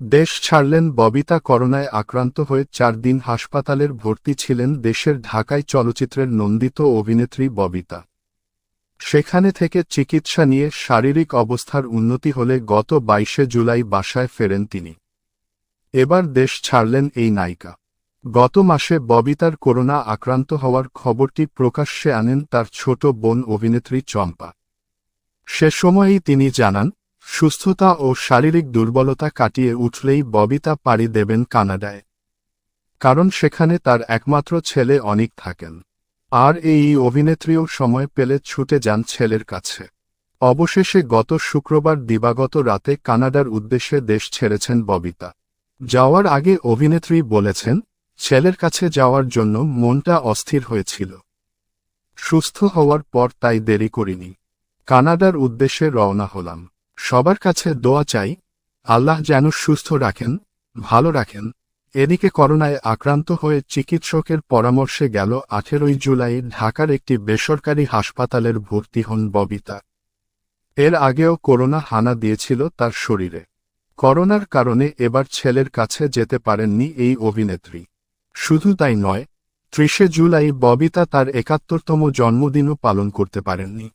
দেশ ছাড়লেন ববিতা করোনায় আক্রান্ত হয়ে চার দিন হাসপাতালের ভর্তি ছিলেন দেশের ঢাকায় চলচ্চিত্রের নন্দিত অভিনেত্রী ববিতা। সেখানে থেকে চিকিৎসা নিয়ে শারীরিক অবস্থার উন্নতি হলে গত বাইশে জুলাই বাসায় ফেরেন তিনি। এবার দেশ ছাড়লেন এই নায়িকা। গত মাসে ববিতার করোনা আক্রান্ত হওয়ার খবরটি প্রকাশ্যে আনেন তার ছোট বোন অভিনেত্রী চম্পা। সে সময়েই তিনি জানান সুস্থতা ও শারীরিক দুর্বলতা কাটিয়ে উঠলেই ববিতা পাড়ি দেবেন কানাডায়। কারণ সেখানে তার একমাত্র ছেলে অনিক থাকেন। আর এই অভিনেত্রীও সময় পেলে ছুটে যান ছেলের কাছে। অবশেষে গত শুক্রবার দিবাগত রাতে কানাডার উদ্দেশ্যে দেশ ছেড়েছেন ববিতা। যাওয়ার আগে অভিনেত্রী বলেছেন, ছেলের কাছে যাওয়ার জন্য মনটা অস্থির হয়েছিল। সুস্থ হওয়ার পর তাই দেরি করিনি। কানাডার উদ্দেশ্যে রওনা হলাম। সবার কাছে দোয়া চাই, আল্লাহ যেন সুস্থ রাখেন, ভালো রাখেন। এদিকে করোনায় আক্রান্ত হয়ে চিকিৎসকের পরামর্শে গেল আঠেরোই জুলাই ঢাকার একটি বেসরকারি হাসপাতালের ভর্তি হন ববিতা। এর আগেও করোনা হানা দিয়েছিল তার শরীরে। করোনার কারণে এবার ছেলের কাছে যেতে পারেননি এই অভিনেত্রী। শুধু তাই নয়, ত্রিশে জুলাই ববিতা তার একাত্তরতম জন্মদিনও পালন করতে পারেননি।